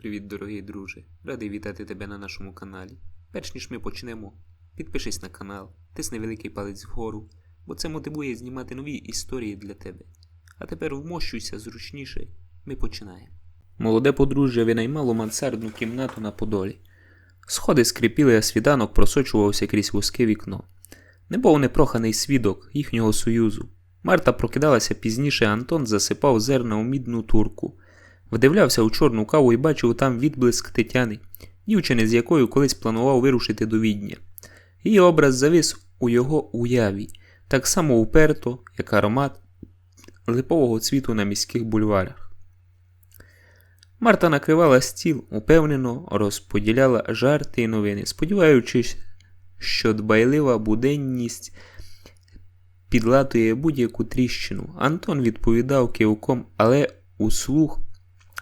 Привіт, дорогий друже! Радий вітати тебе на нашому каналі. Перш ніж ми почнемо, підпишись на канал, тисни великий палець вгору, бо це мотивує знімати нові історії для тебе. А тепер вмощуйся зручніше, ми починаємо. Молоде подружжя винаймало мансардну кімнату на Подолі. Сходи скрипіли, а світанок просочувався крізь вузьке вікно. Не був непроханий свідок їхнього союзу. Марта прокидалася пізніше, Антон засипав зерна у мідну турку. Вдивлявся у чорну каву і бачив там відблиск Тетяни, дівчини, з якою колись планував вирушити до Відня. Її образ завис у його уяві, так само уперто, як аромат липового цвіту на міських бульварах. Марта накривала стіл, упевнено розподіляла жарти і новини, сподіваючись, що дбайлива буденність підлатує будь-яку тріщину. Антон відповідав кивком, але услух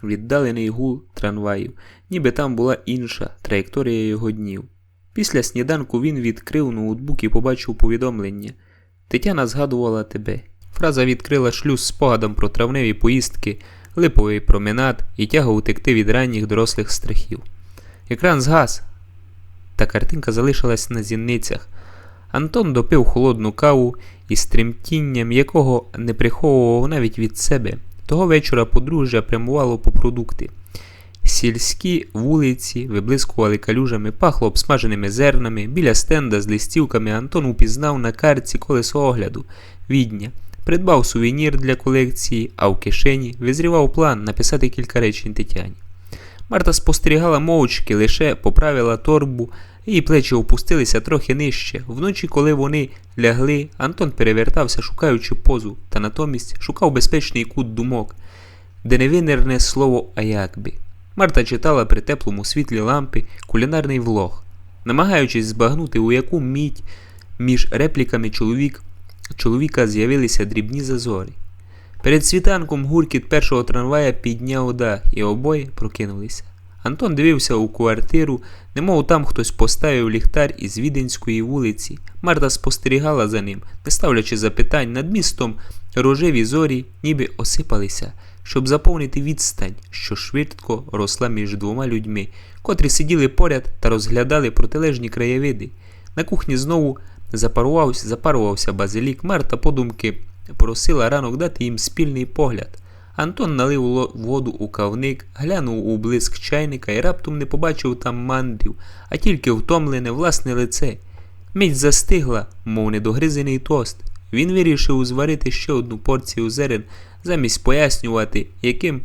віддалений гул трамваїв, ніби там була інша траєкторія його днів. Після сніданку він відкрив ноутбук і побачив повідомлення. Тетяна згадувала тебе. Фраза відкрила шлюз спогадом про травневі поїздки, липовий променад і тяга утекти від ранніх дорослих страхів. Екран згас, та картинка залишилась на зінницях. Антон допив холодну каву із тремтінням, якого не приховував навіть від себе. Того вечора подружжя прямувало по продукти. Сільські вулиці виблискували калюжами, пахло обсмаженими зернами. Біля стенда з листівками Антон упізнав на карці колесо огляду відня. Придбав сувенір для колекції, а в кишені визрівав план написати кілька речень Тетяні. Марта спостерігала мовчки, лише поправила торбу, її плечі опустилися трохи нижче. Вночі, коли вони лягли, Антон перевертався, шукаючи позу, та натомість шукав безпечний кут думок, де не винерне слово «а як би». Марта читала при теплому світлі лампи кулінарний влог, намагаючись збагнути, у яку мідь між репліками чоловік, чоловіка з'явилися дрібні зазори. Перед світанком гуркіт першого трамвая підняв дах, і обоє прокинулися. Антон дивився у квартиру, немов там хтось поставив ліхтар із Віденської вулиці. Марта спостерігала за ним, не ставлячи запитань над містом, рожеві зорі ніби осипалися, щоб заповнити відстань, що швидко росла між двома людьми, котрі сиділи поряд та розглядали протилежні краєвиди. На кухні знову запарувався, запарувався базилік. Марта подумки просила ранок дати їм спільний погляд. Антон налив воду у кавник, глянув у блиск чайника і раптом не побачив там мандрів, а тільки втомлене власне лице. Мить застигла, мов недогризений тост. Він вирішив зварити ще одну порцію зерен, замість пояснювати, яким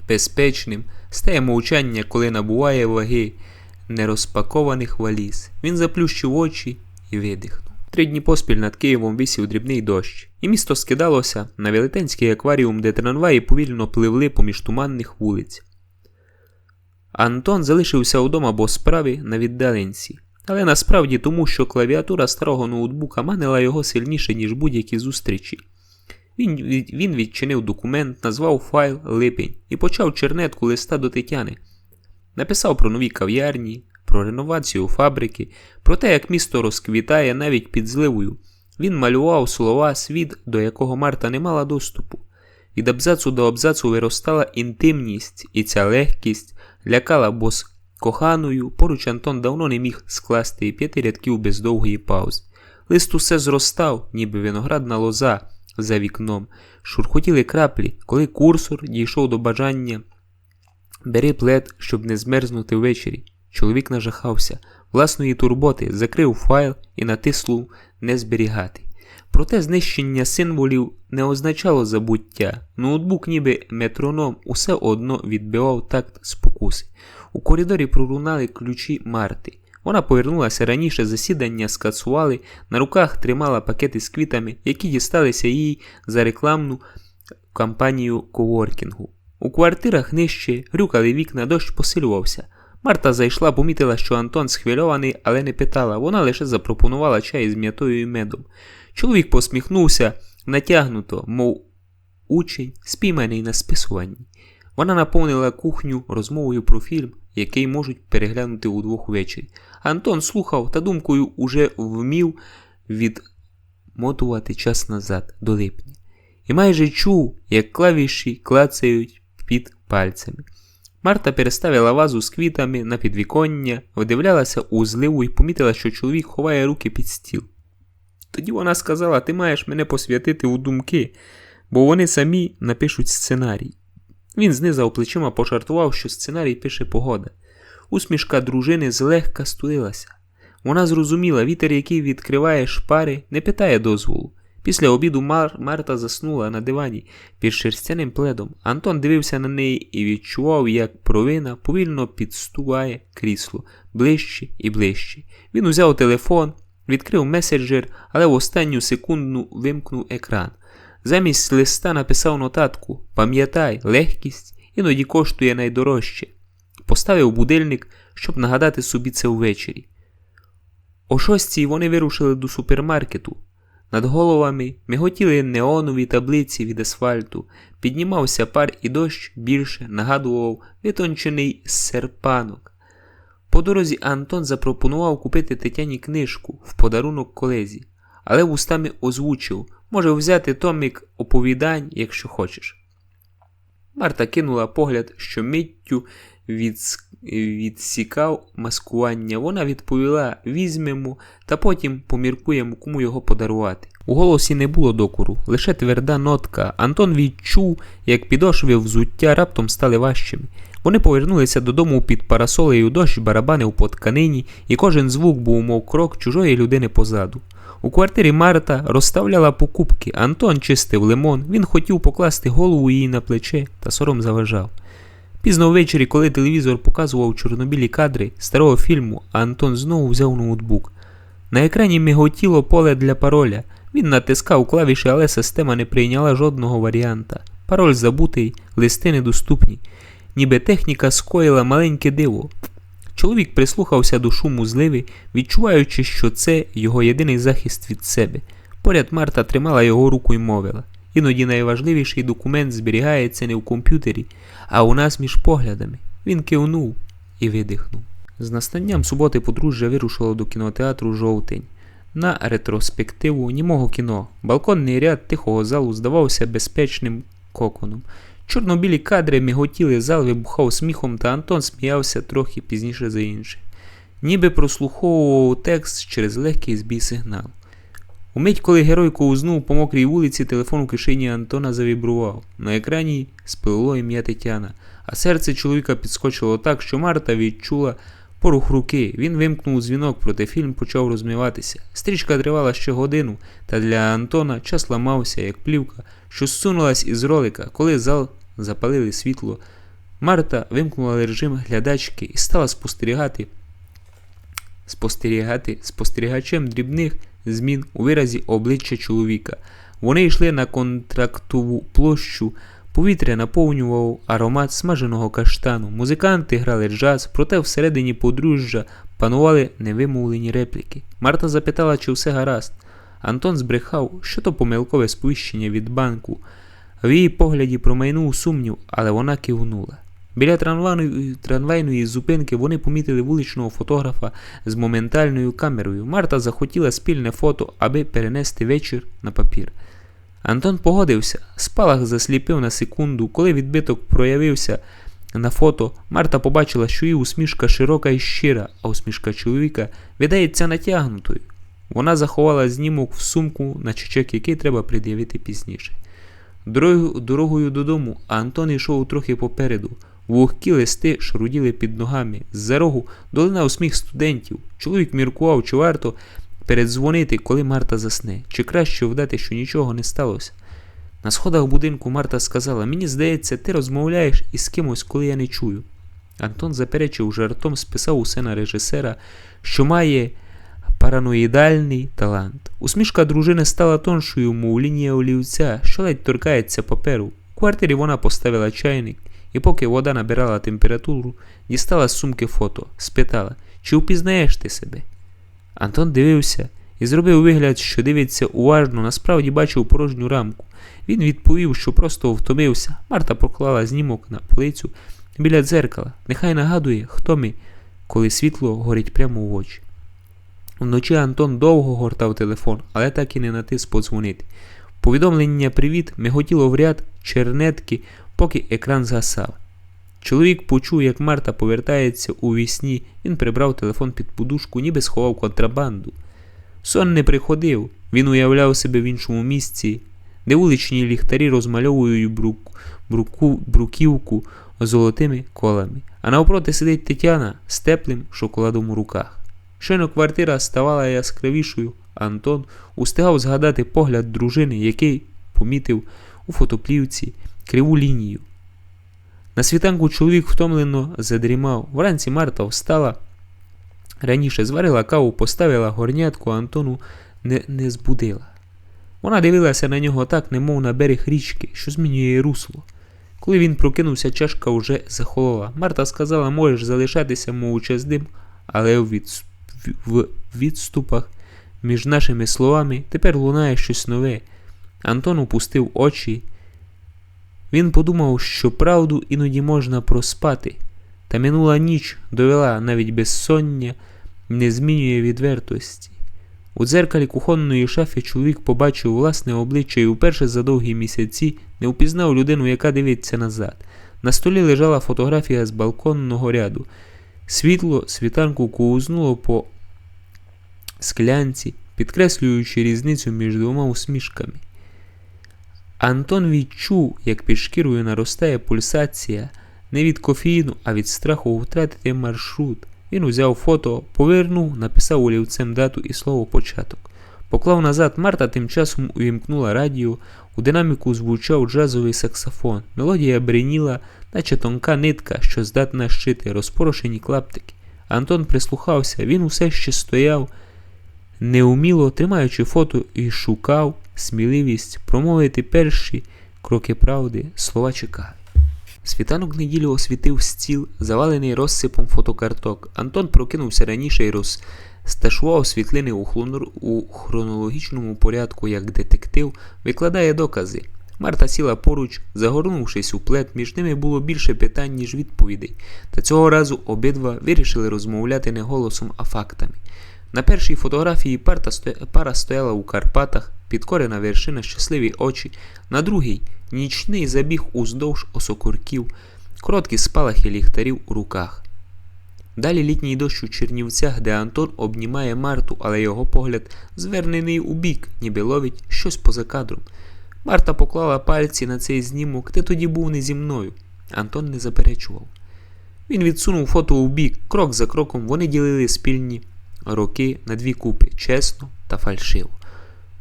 небезпечним стає мовчання, коли набуває ваги нерозпакованих валіз. Він заплющив очі і видихнув. Три дні поспіль над Києвом висів дрібний дощ, і місто скидалося на велетенський акваріум, де трамваї повільно пливли поміж туманних вулиць. Антон залишився вдома, бо справі на віддаленці, але насправді тому, що клавіатура старого ноутбука манила його сильніше, ніж будь-які зустрічі. Він, він відчинив документ, назвав файл Липень і почав чернетку листа до Тетяни. Написав про нові кав'ярні, про реновацію фабрики, про те, як місто розквітає навіть під зливою. Він малював слова світ, до якого Марта не мала доступу. Від абзацу до абзацу виростала інтимність, і ця легкість лякала, бо з коханою поруч Антон давно не міг скласти і п'яти рядків без довгої паузи. Лист усе зростав, ніби виноградна лоза за вікном. Шурхотіли краплі, коли курсор дійшов до бажання. Бери плед, щоб не змерзнути ввечері. Чоловік нажахався, власної турботи, закрив файл і натиснув не зберігати. Проте знищення символів не означало забуття. Ноутбук, ніби метроном, усе одно відбивав такт спокуси. У коридорі пролунали ключі Марти. Вона повернулася раніше, засідання скасували, на руках тримала пакети з квітами, які дісталися їй за рекламну кампанію коворкінгу. У квартирах нижче грюкали вікна, дощ посилювався. Марта зайшла, помітила, що Антон схвильований, але не питала. Вона лише запропонувала чай з м'ятою і медом. Чоловік посміхнувся натягнуто, мов учень, спійманий на списуванні. Вона наповнила кухню розмовою про фільм, який можуть переглянути удвох ввечері. Антон слухав та думкою уже вмів відмотувати час назад до липня. І майже чув, як клавіші клацають під пальцями. Марта переставила вазу з квітами на підвіконня, вдивлялася у зливу і помітила, що чоловік ховає руки під стіл. Тоді вона сказала: Ти маєш мене посвятити у думки, бо вони самі напишуть сценарій. Він знизав плечима пожартував, що сценарій пише погода. Усмішка дружини злегка стулилася. Вона зрозуміла, вітер, який відкриває шпари, не питає дозволу. Після обіду Мар... Марта заснула на дивані під шерстяним пледом. Антон дивився на неї і відчував, як провина повільно підстуває крісло ближче і ближче. Він узяв телефон, відкрив меседжер, але в останню секунду вимкнув екран. Замість листа написав нотатку Пам'ятай, легкість іноді коштує найдорожче. Поставив будильник, щоб нагадати собі це ввечері. О шостій вони вирушили до супермаркету. Над головами миготіли неонові таблиці від асфальту, піднімався пар і дощ більше нагадував витончений серпанок. По дорозі Антон запропонував купити Тетяні книжку в подарунок колезі, але вустами озвучив може взяти томік оповідань, якщо хочеш. Марта кинула погляд, що миттю від... відсікав маскування. Вона відповіла візьмемо та потім поміркуємо, кому його подарувати. У голосі не було докору, лише тверда нотка. Антон відчув, як підошви взуття раптом стали важчими. Вони повернулися додому під парасолею дощ барабанив по тканині, і кожен звук був, мов крок чужої людини позаду. У квартирі Марта розставляла покупки. Антон чистив лимон, він хотів покласти голову їй на плече та сором заважав. Пізно ввечері, коли телевізор показував чорнобілі кадри старого фільму, Антон знову взяв ноутбук. На екрані миготіло поле для пароля. Він натискав клавіші, але система не прийняла жодного варіанта. Пароль забутий, листи недоступні. Ніби техніка скоїла маленьке диво. Чоловік прислухався до шуму зливи, відчуваючи, що це його єдиний захист від себе. Поряд Марта тримала його руку і мовила. Іноді найважливіший документ зберігається не в комп'ютері, а у нас між поглядами. Він кивнув і видихнув. З настанням суботи подружжя вирушило до кінотеатру Жовтень. На ретроспективу німого кіно. Балконний ряд тихого залу здавався безпечним коконом. Чорно-білі кадри міготіли, зал вибухав сміхом, та Антон сміявся трохи пізніше за інших. Ніби прослуховував текст через легкий збій сигнал. Умить, коли герой ковзнув по мокрій вулиці, телефон у кишені Антона завібрував. На екрані спливло ім'я Тетяна, а серце чоловіка підскочило так, що Марта відчула порух руки. Він вимкнув дзвінок, проте фільм почав розмиватися. Стрічка тривала ще годину, та для Антона час ламався, як плівка, що зсунулась із ролика, коли зал запалили світло. Марта вимкнула режим глядачки і стала спостерігати спостерігати спостерігачем дрібних змін у виразі обличчя чоловіка. Вони йшли на контрактову площу, повітря наповнював аромат смаженого каштану. Музиканти грали джаз, проте всередині подружжя панували невимовлені репліки. Марта запитала, чи все гаразд. Антон збрехав, що то помилкове сповіщення від банку. В її погляді промайнув сумнів, але вона кивнула. Біля трамвайної, трамвайної зупинки вони помітили вуличного фотографа з моментальною камерою. Марта захотіла спільне фото, аби перенести вечір на папір. Антон погодився, спалах засліпив на секунду, коли відбиток проявився на фото, Марта побачила, що її усмішка широка і щира, а усмішка чоловіка видається натягнутою. Вона заховала знімок в сумку на чечек, який треба пред'явити пізніше. Дорогою додому Антон йшов трохи попереду. Вогкі листи шаруділи під ногами. З-за рогу долинав сміх студентів. Чоловік міркував, чи варто передзвонити, коли Марта засне, чи краще вдати, що нічого не сталося. На сходах будинку Марта сказала: Мені здається, ти розмовляєш із кимось, коли я не чую. Антон заперечив жартом, списав усе на режисера, що має параноїдальний талант. Усмішка дружини стала тоншою, мов лінія олівця, що ледь торкається паперу. У квартирі вона поставила чайник, і поки вода набирала температуру, дістала з сумки фото, спитала, чи впізнаєш ти себе? Антон дивився і зробив вигляд, що дивиться уважно, насправді бачив порожню рамку. Він відповів, що просто втомився. Марта поклала знімок на полицю біля дзеркала. Нехай нагадує, хто ми, коли світло горить прямо в очі. Вночі Антон довго гортав телефон, але так і не натис подзвонити. Повідомлення Привіт миготіло в ряд чернетки, поки екран згасав. Чоловік почув, як Марта повертається у вісні, він прибрав телефон під подушку, ніби сховав контрабанду. Сон не приходив, він уявляв себе в іншому місці, де вуличні ліхтарі розмальовують брук, бруку, бруківку золотими колами, а навпроти сидить Тетяна з теплим шоколадом у руках. Щойно квартира ставала яскравішою, Антон устигав згадати погляд дружини, який помітив у фотоплівці криву лінію. На світанку чоловік втомлено задрімав. Вранці Марта встала. Раніше зварила каву, поставила горнятку, Антону не, не збудила. Вона дивилася на нього так, немов на берег річки, що змінює русло. Коли він прокинувся, чашка вже захолола. Марта сказала, можеш залишатися мовчазним, але в, відс- в відступах між нашими словами тепер лунає щось нове. Антон опустив очі. Він подумав, що правду іноді можна проспати, та минула ніч довела навіть безсоння не змінює відвертості. У дзеркалі кухонної шафи чоловік побачив власне обличчя і вперше за довгі місяці не впізнав людину, яка дивиться назад. На столі лежала фотографія з балконного ряду. Світло світанку ковзнуло по склянці, підкреслюючи різницю між двома усмішками. Антон відчув, як під шкірою наростає пульсація не від кофеїну, а від страху втратити маршрут. Він узяв фото, повернув, написав олівцем дату і слово початок. Поклав назад, Марта тим часом увімкнула радіо, у динаміку звучав джазовий саксофон. Мелодія бреніла, наче тонка нитка, що здатна щити розпорошені клаптики. Антон прислухався, він усе ще стояв, неуміло тримаючи фото і шукав сміливість промовити перші кроки правди, слова чекають. Світанок неділю освітив стіл, завалений розсипом фотокарток. Антон прокинувся раніше і розташував світлини у хронологічному порядку, як детектив викладає докази. Марта сіла поруч, загорнувшись у плед, між ними було більше питань, ніж відповідей, та цього разу обидва вирішили розмовляти не голосом, а фактами. На першій фотографії пара стояла у Карпатах, підкорена вершина, щасливі очі, на другій нічний забіг уздовж осокурків, короткі спалахи ліхтарів у руках. Далі літній дощ у Чернівцях, де Антон обнімає Марту, але його погляд звернений у бік, ніби ловить щось поза кадром. Марта поклала пальці на цей знімок, ти тоді був не зі мною. Антон не заперечував. Він відсунув фото у бік, крок за кроком вони ділили спільні роки на дві купи, чесно та фальшиво.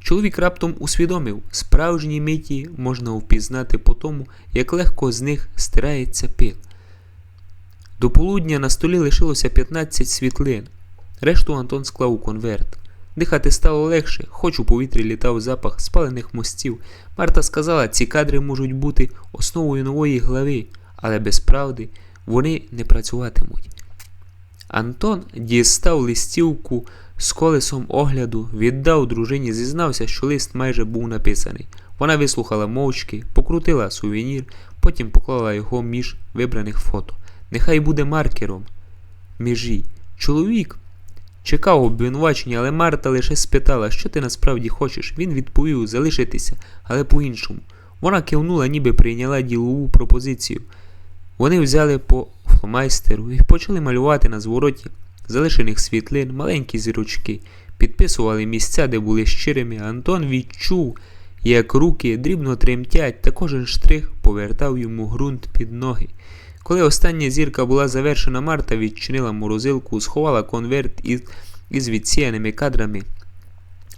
Чоловік раптом усвідомив, справжні миті можна впізнати по тому, як легко з них стирається пил. До полудня на столі лишилося 15 світлин. Решту Антон склав у конверт. Дихати стало легше, хоч у повітрі літав запах спалених мостів. Марта сказала, ці кадри можуть бути основою нової глави, але без правди вони не працюватимуть. Антон дістав листівку з колесом огляду, віддав дружині, зізнався, що лист майже був написаний. Вона вислухала мовчки, покрутила сувенір, потім поклала його між вибраних фото. Нехай буде маркером. Межі. Чоловік чекав обвинувачення, але Марта лише спитала, що ти насправді хочеш. Він відповів залишитися, але по-іншому. Вона кивнула, ніби прийняла ділову пропозицію. Вони взяли по фломайстеру і почали малювати на звороті залишених світлин маленькі зірочки, підписували місця, де були щирими. Антон відчув, як руки дрібно тремтять, та кожен штрих повертав йому ґрунт під ноги. Коли остання зірка була завершена, Марта відчинила морозилку, сховала конверт із, із відсіяними кадрами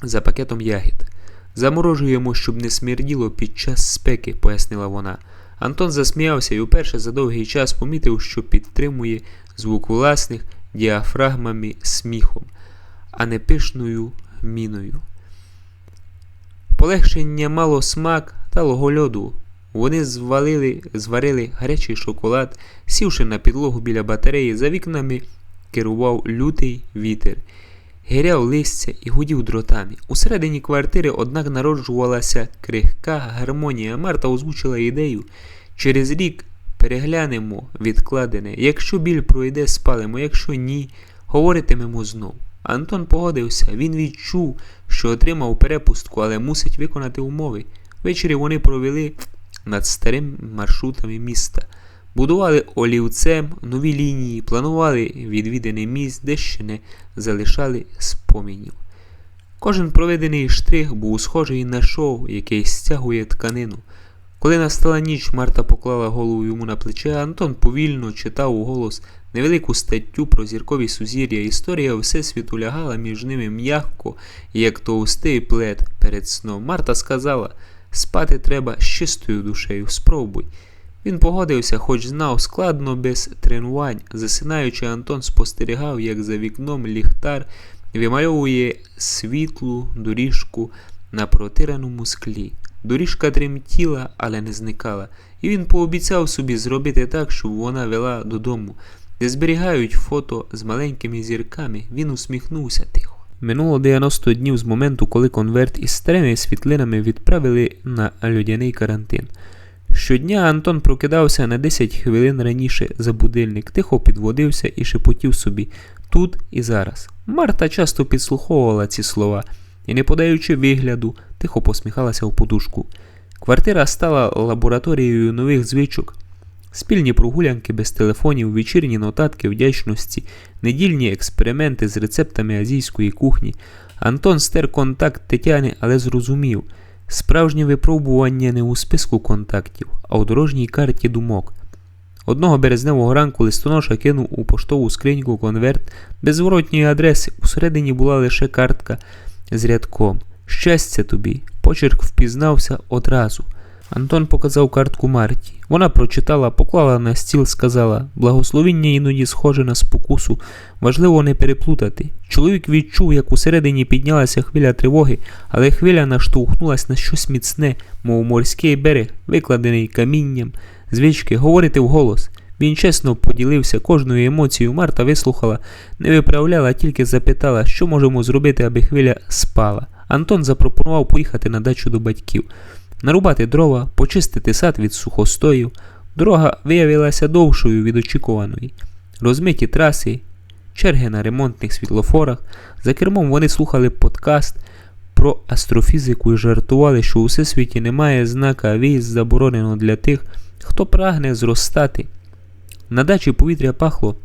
за пакетом ягід. Заморожуємо, щоб не смерділо під час спеки, пояснила вона. Антон засміявся і вперше за довгий час помітив, що підтримує звук власних діафрагмами сміхом, а не пишною міною. Полегшення мало смак талого льоду. Вони звалили, зварили гарячий шоколад, сівши на підлогу біля батареї, за вікнами керував лютий вітер, гиряв листя і гудів дротами. Усередині квартири, однак, народжувалася крихка гармонія. Марта озвучила ідею. Через рік переглянемо відкладене. Якщо біль пройде, спалимо, якщо ні, говоритимемо знов. Антон погодився, він відчув, що отримав перепустку, але мусить виконати умови. Ввечері вони провели над старими маршрутами міста. Будували олівцем нові лінії, планували відвідане місць, де ще не залишали спомінів. Кожен проведений штрих був схожий на шов, який стягує тканину. Коли настала ніч, Марта поклала голову йому на плече, Антон повільно читав у голос невелику статтю про зіркові сузір'я. Історія Всесвіту лягала між ними м'яко, як товстий плед перед сном. Марта сказала, спати треба з чистою душею, спробуй. Він погодився, хоч знав складно без тренувань. Засинаючи, Антон спостерігав, як за вікном ліхтар вимальовує світлу доріжку на протираному склі. Доріжка тремтіла, але не зникала, і він пообіцяв собі зробити так, щоб вона вела додому, де зберігають фото з маленькими зірками. Він усміхнувся тихо. Минуло 90 днів з моменту, коли конверт із старими світлинами відправили на людяний карантин. Щодня Антон прокидався на 10 хвилин раніше за будильник, тихо підводився і шепотів собі тут і зараз. Марта часто підслуховувала ці слова і, не подаючи вигляду, тихо посміхалася в подушку. Квартира стала лабораторією нових звичок. Спільні прогулянки без телефонів, вечірні нотатки вдячності, недільні експерименти з рецептами азійської кухні. Антон стер контакт Тетяни, але зрозумів справжнє випробування не у списку контактів, а у дорожній карті думок. Одного березневого ранку листоноша кинув у поштову скриньку конверт без зворотньої адреси. Усередині була лише картка з рядком. Щастя тобі! Почерк впізнався одразу. Антон показав картку Марті. Вона прочитала, поклала на стіл, сказала благословіння іноді схоже на спокусу, важливо не переплутати. Чоловік відчув, як усередині піднялася хвиля тривоги, але хвиля наштовхнулась на щось міцне, мов морський берег, викладений камінням, звички, говорити вголос. Він чесно поділився кожною емоцією. Марта вислухала, не виправляла, тільки запитала, що можемо зробити, аби хвиля спала. Антон запропонував поїхати на дачу до батьків, нарубати дрова, почистити сад від сухостою. Дорога виявилася довшою від очікуваної. Розмиті траси, черги на ремонтних світлофорах. За кермом вони слухали подкаст про астрофізику і жартували, що у всесвіті немає знака виїзд заборонено для тих, хто прагне зростати. На дачі повітря пахло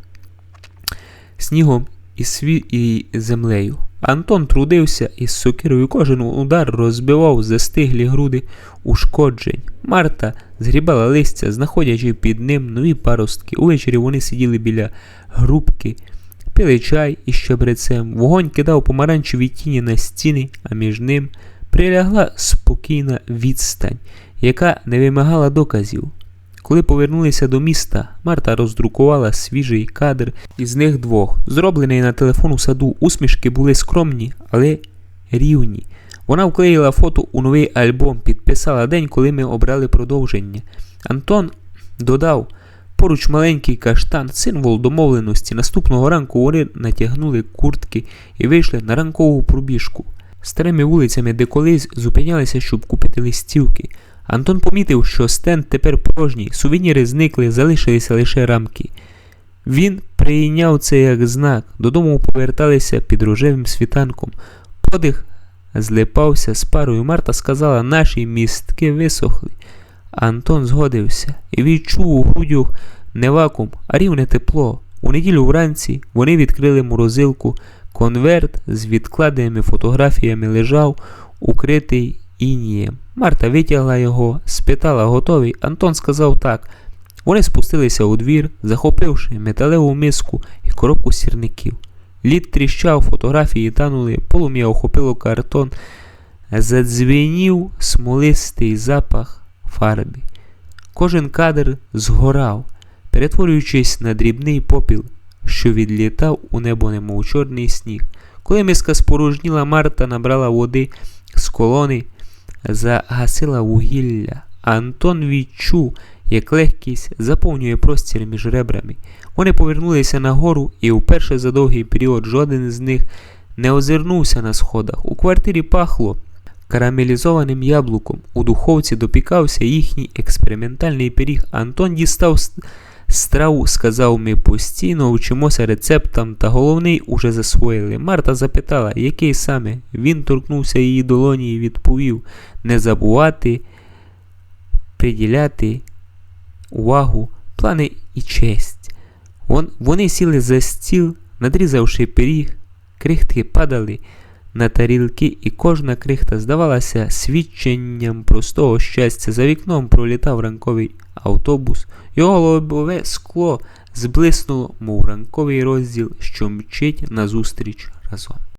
снігом і, сві... і землею. Антон трудився із сокирою, кожен удар розбивав застиглі груди ушкоджень. Марта згрібала листя, знаходячи під ним нові паростки. Увечері вони сиділи біля грубки, пили чай із щебрецем. Вогонь кидав помаранчеві тіні на стіни, а між ним прилягла спокійна відстань, яка не вимагала доказів. Коли повернулися до міста, Марта роздрукувала свіжий кадр із них двох, зроблений на телефон у саду. Усмішки були скромні, але рівні. Вона вклеїла фото у новий альбом, підписала день, коли ми обрали продовження. Антон додав поруч маленький каштан, символ домовленості. Наступного ранку вони натягнули куртки і вийшли на ранкову пробіжку. Старими вулицями, де колись зупинялися, щоб купити листівки. Антон помітив, що стенд тепер порожній, сувеніри зникли, залишилися лише рамки. Він прийняв це як знак, додому поверталися під рожевим світанком. Подих злипався з парою. Марта сказала, наші містки висохли. Антон згодився і відчув у грудях не вакуум, а рівне тепло. У неділю вранці вони відкрили морозилку. Конверт з відкладеними фотографіями лежав, укритий інієм. Марта витягла його, спитала, готовий. Антон сказав так. Вони спустилися у двір, захопивши металеву миску і коробку сірників. Лід тріщав, фотографії танули, полум'я охопило картон, задзвенів смолистий запах фарби. Кожен кадр згорав, перетворюючись на дрібний попіл, що відлітав у небо, немов чорний сніг. Коли миска спорожніла, Марта набрала води з колони загасила вугілля. Антон відчув, як легкість заповнює простір між ребрами. Вони повернулися нагору, і вперше за довгий період жоден з них не озирнувся на сходах. У квартирі пахло карамелізованим яблуком. У духовці допікався їхній експериментальний пиріг. Антон дістав Страу сказав ми постійно, ну, вчимося рецептам, та головний уже засвоїли. Марта запитала, який саме. Він торкнувся її долоні і відповів не забувати, приділяти увагу, плани і честь. Вон, вони сіли за стіл, надрізавши пиріг, крихтки падали на тарілки, і кожна крихта здавалася свідченням простого щастя. За вікном пролітав ранковий автобус, його лобове скло зблиснуло, мов ранковий розділ, що мчить назустріч разом.